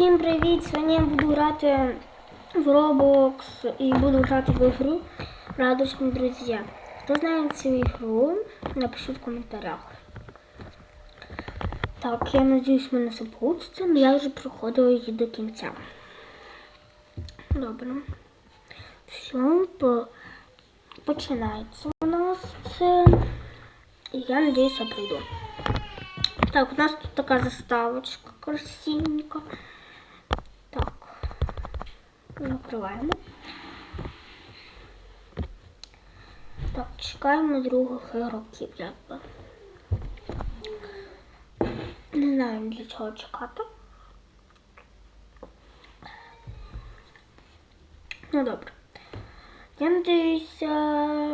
Всім привіт! Сьогодні я буду грати в Roblox і буду грати в ігру Радужні друзі. Хто знає цю ігру, напишіть в коментарях. Так, я надіюсь, мене все вийде. Я вже проходила її до кінця. Добре. Все, по... починається у нас це. І я надіюсь, я прийду. Так, у нас тут така заставочка красивенька. Закриваємо. Так, чекаємо других ігроків, якби. Не знаю для чого чекати. Ну добре. Я надіюся,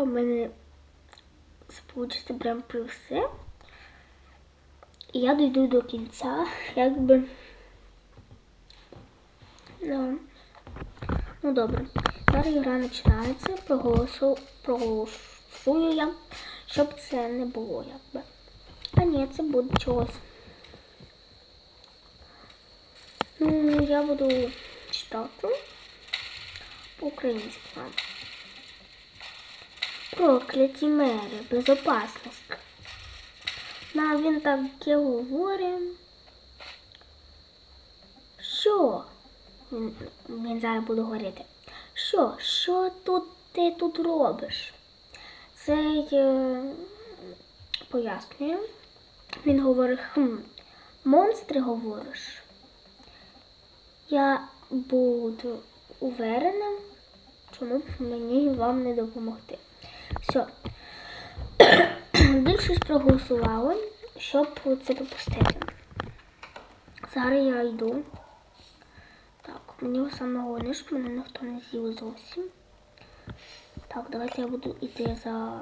в мене получиться прям при все. І я дойду до кінця, якби. Да. Ну добре. Зараз гра починається, проголосу, проголосую я, щоб це не було якби. А ні, це буде чогось. Ну, я буду читати по-українськи. Прокляті мери, безопасність. На він таке говорить. Що? Він, зараз буде говорити. Що? Що тут ти тут робиш? Цей е, пояснює. Він говорить, хм, монстри говориш. Я буду увереним, чому б мені вам не допомогти. Все. Більшість проголосували, щоб це допустити. Зараз я йду. Мені головне, щоб мене ніхто не з'їв зовсім. Так, давайте я буду йти за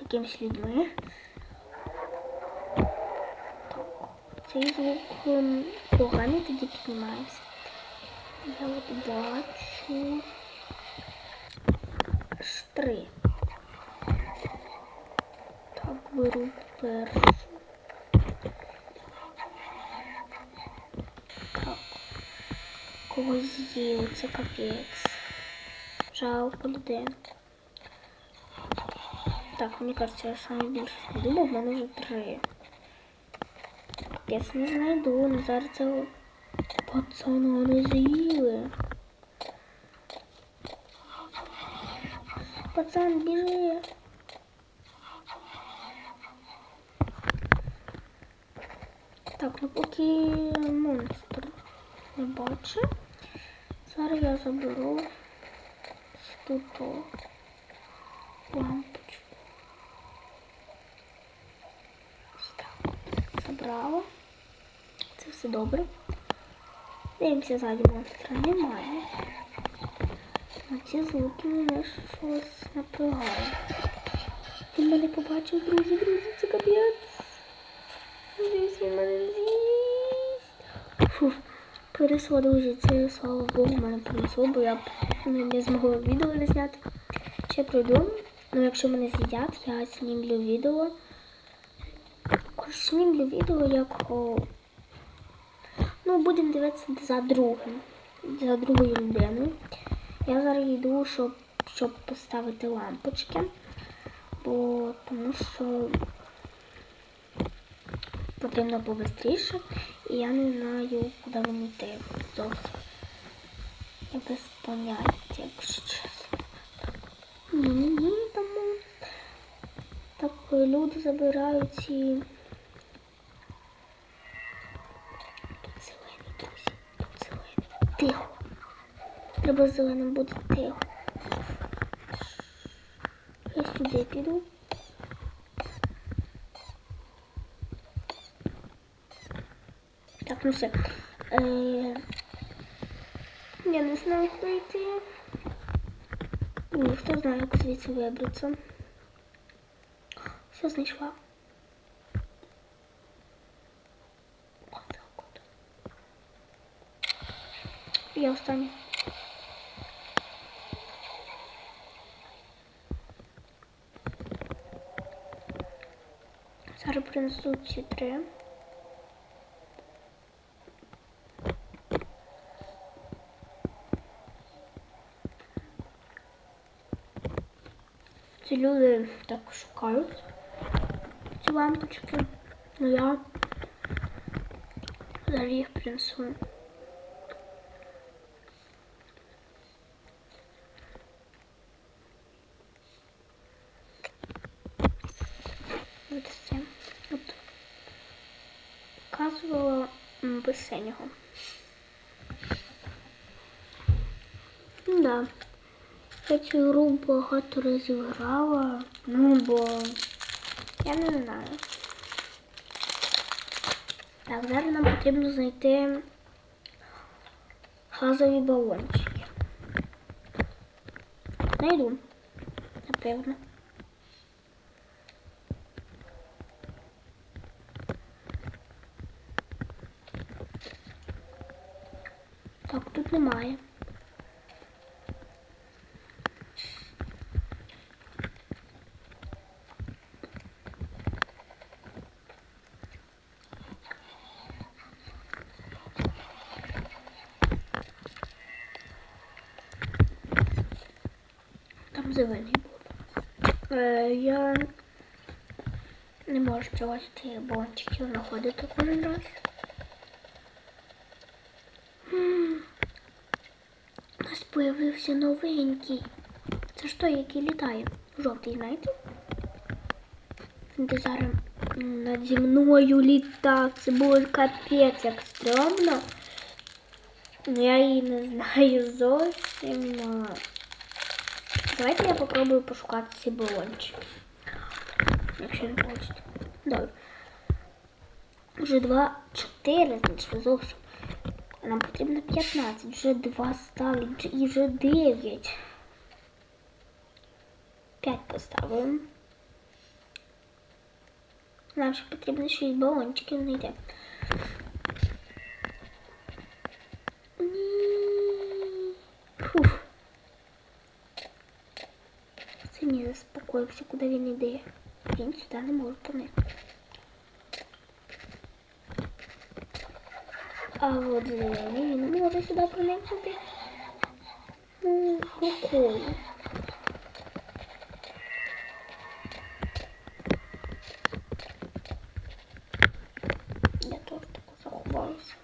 якимось людьми. Цей звук ем, поганий тоді піднімається. Я от бачу аж три. Так, беру першу. Так. Когось з'їли, це капець. Жалко людей. Так, мені кажется, я саме більше знайду, бо в мене вже три. Капець не знайду, ну зараз це пацана не з'їли. Пацан, біжи. Так, ну поки монстр не бачу. Зараз я заберу тут лампочку. Забрала. Це все добре. Дивимося ззаді монстра. Немає. А ці звуки мене щось напрягають. Він мене побачив, друзі, друзі, це капець. Він мене не з'їсть. Фу, принесло, друзі, це, слава Богу, мене принесло, бо я б не, змогла відео не зняти. Ще пройду. Ну, якщо мене з'їдять, я знімлю відео. Знімлю відео, як... Ну, будемо дивитися за другим. За другою людиною. Я зараз йду, щоб, щоб поставити лампочки. Бо тому що потрібно побистріше, і я не знаю, куди мені йти зовсім. Я без поняття, якщо чесно. Ні, ні, так люди забирають і... Тут зелений, друзі, тут зелений. Тихо. Треба зеленим бути тихо. Я сюди піду. Так, ну все. Е, Я не знаю, куди йти. Ні, хто знає, як звідси вибратися. Все знайшла. Отак от. Я остання. Зараз принесуть ці три. Люди так шукають ці лампочки. Ну я зараз їх принесу. От це. От. Показувала без синього. Да. Я цю гру багато разів грала, ну бо я не знаю. Так, зараз нам потрібно знайти газові балончики. Найду, напевно. Так, тут немає. Там зелений був. Е, я не можу чогось цих балончиків знаходити кожен раз. У нас появився новенький. Це ж той, який літає. Жовтий, знаєте? Де зараз наді мною літак. Це було капець як стрьомно. Ну, Я її не знаю зовсім. Давайте я попробую пошукати ці балончики. Якщо не вийде. Добре. Вже 2, 4, значить зовсім. Нам потрібно 15. Вже 2 стали і вже 9. 5 поставимо. Нам ще потрібно 6 балончиків знайти. Ні. Фух. Це не заспокоївся, куди він йде. Він сюди не може проникнути. А от зелений він може сюди проникнути. Ну, рукою. Я теж таку заховаюся.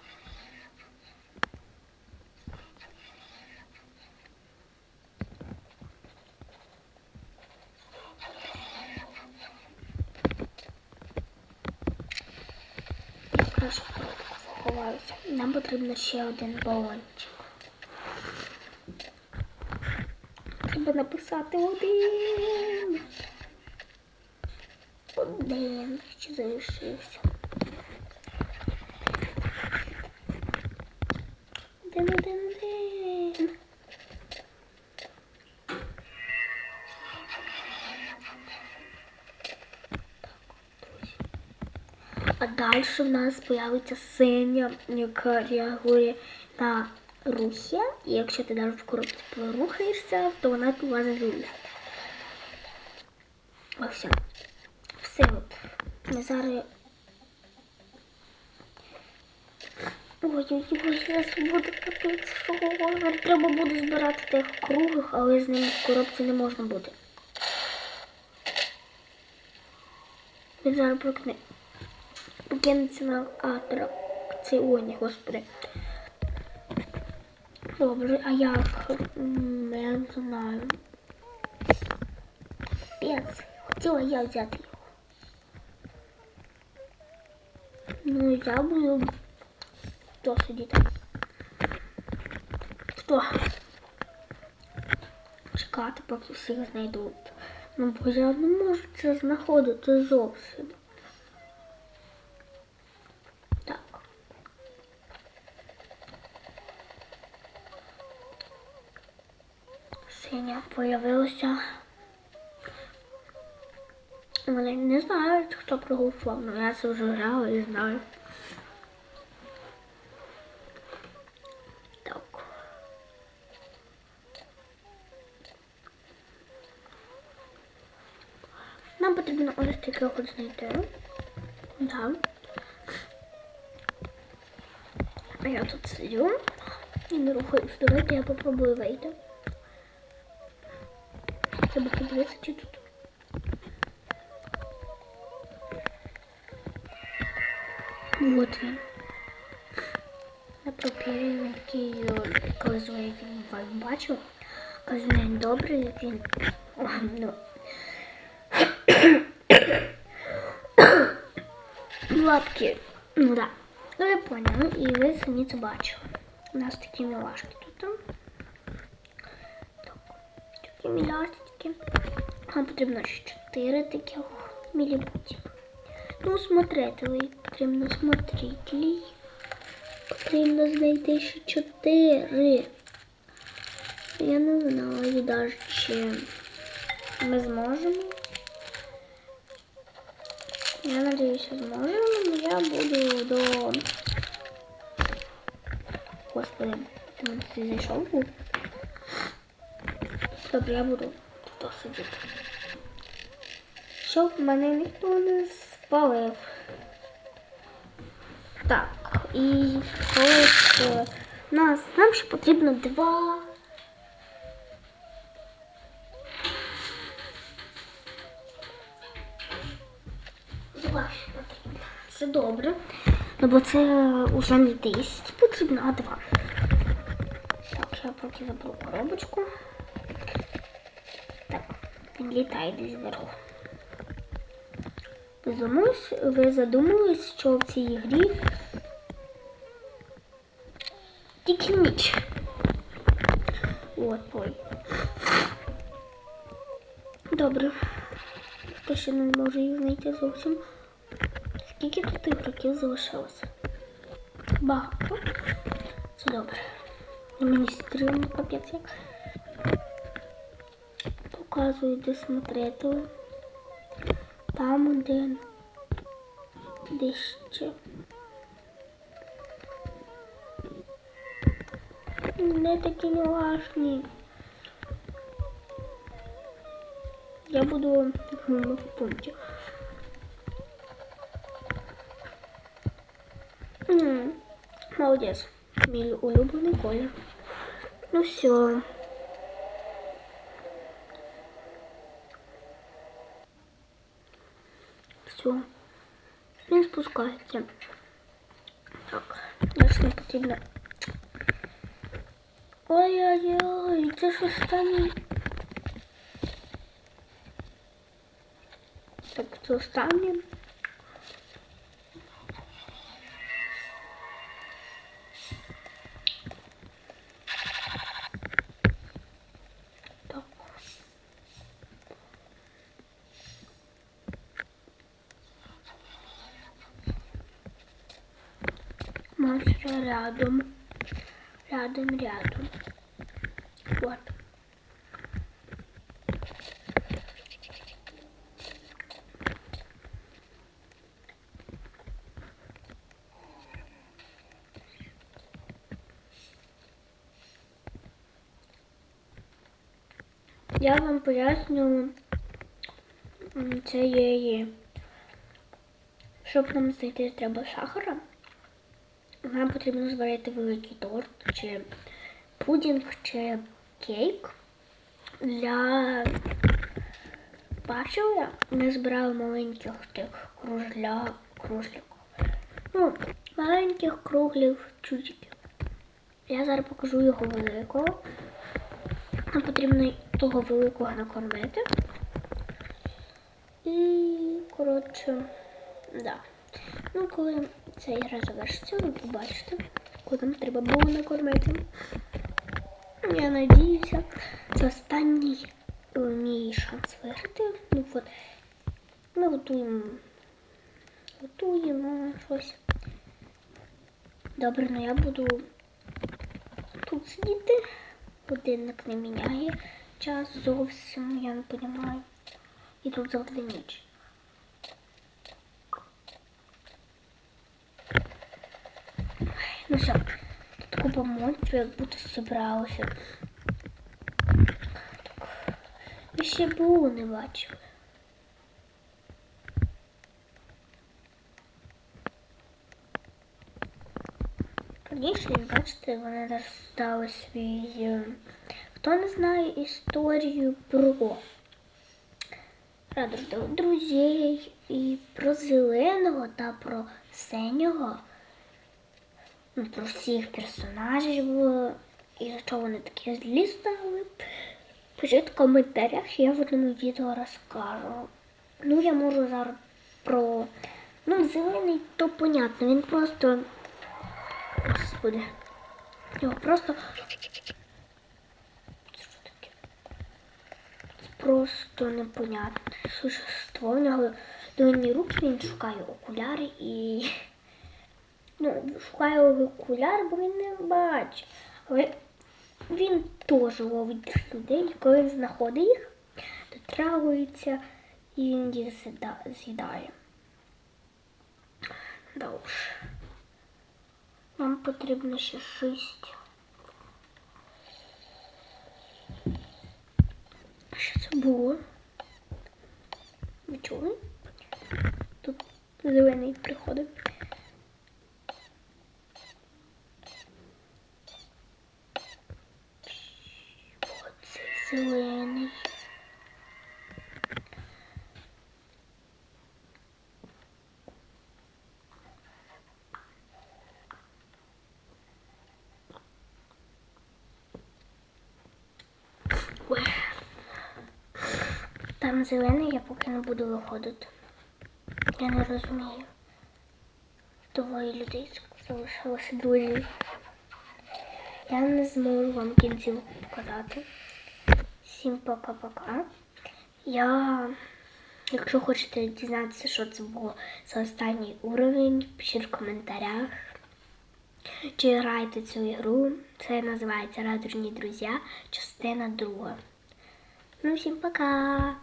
Я краще заховаюся. Нам потрібно ще один балончик. Треба написати один. Один ще залишився. Далі в нас з'явиться синя, яка реагує на рухи. І якщо ти навіть в коробці порухаєшся, то вона повазить лист. Ось. Все от. Ми зараз. Ой-ой-ой, зараз буде капець. Зараз треба буде збирати тих круглих, але з ним в коробці не можна буде. Він зараз прокне. Покинеться господи. Добре, а як? Не знаю. Пец. Хотіла я взяти його. Ну, я буду хто сидіти. Хто? Чекати, поки всіх знайдуть. Ну, бо я не можу це знаходити зовсім. Так. Синя появилася. Вони не знають, хто проголосував, але я це вже грала і знаю. Так. Нам потрібно ось таких от знайти. Да. А я тут сидю і не рухаюсь. Давайте я попробую вийти. я хочу тут. Вот я. Я папері він такий, коли звоїв він бачив. Кажу, він добрий, Лапки. Ну да. Ну я поняла. І ви самі це бачили. У нас такие милашки тут. Так. Такі. Мілашечки. Нам потрібно 4 таких мілібутів. Ну, смотрителей. Потрібно смотрителей. Потрібно знайти ще 4. Я не знаю даже, чи ми зможемо. Я надеюсь, зможемо, но я буду до... Господи, ти зайшов? Добре, я буду сидіти. Щоб мене ніхто не спалив. Так, і ось е, нас, нам ще потрібно два. Два ще потрібно. Це добре. Ну, бо це уже не 10 потрібно, а два. Так, я поки заберу коробочку. Так, він літає десь зверху. Задумались, ви задумались, що в цій грі тільки ніч. От, ой. Добре. Хто ще не може їх знайти зовсім. Скільки тут ігроків залишилося? Багато. Це добре. Мені стрімно капець як. Показую, де смотрити. Там один. Де ще. Не такі мілашні. Я буду в пункті. Молодець. Мій улюблений. Ну. Все. Він. Так, если не. Ой-ой-ой, це ж останній. Так, це останнє. Рядом. Рядом, рядом. Вот. Я вам поясню є. Щоб нам знайти треба сахара. Нам потрібно зварити великий торт, чи пудінг, чи кейк. Для бачила, ми збирали маленьких тих кружля, кружлів. Ну, маленьких круглих чудиків. Я зараз покажу його великого. Нам потрібно того великого накормити. І, коротше, да. Ну, коли ця ігра завершиться, ви побачите, куди нам треба було накормити. Я надіюся, це останній е, мій шанс виграти. Ну от, ми готуємо, готуємо щось. Добре, ну я буду тут сидіти. Годинник не міняє час зовсім, я не розумію. І тут завжди ніч. Ну все, монстрів, як будто зібралося. Я ще було не бачив. Раніше, як бачите, вони навіть стали свій. Хто не знає історію про радужних друзей і про зеленого та про синього. Ну, про всіх персонажів і за що вони такі злі стали. Пишіть в коментарях, я в одному відео розкажу. Ну, я можу зараз про. Ну, зелений, то понятно, він просто. Господи. Його просто. Що таке? Просто непонятне существо. У нього довольні руки, він шукає окуляри і. Ну, шукає окуляр, бо він не бачить. Але він теж ловить людей, коли він знаходить їх, дотрагується і він їх з'їдає. Да. Нам потрібно ще шість. Що це було? Ви чули? Тут зелений приходить. Зелений. Там зелений, я поки не буду виходити. Я не розумію. Двоє людей залишилося друзі. Я не зможу вам кінців показати. Всім пока-пока. Я, якщо хочете дізнатися, що це було за останній уровень, пишіть в коментарях. Чи граєте цю ігру? Це називається Радужні друзі, частина друга. Ну, всім пока!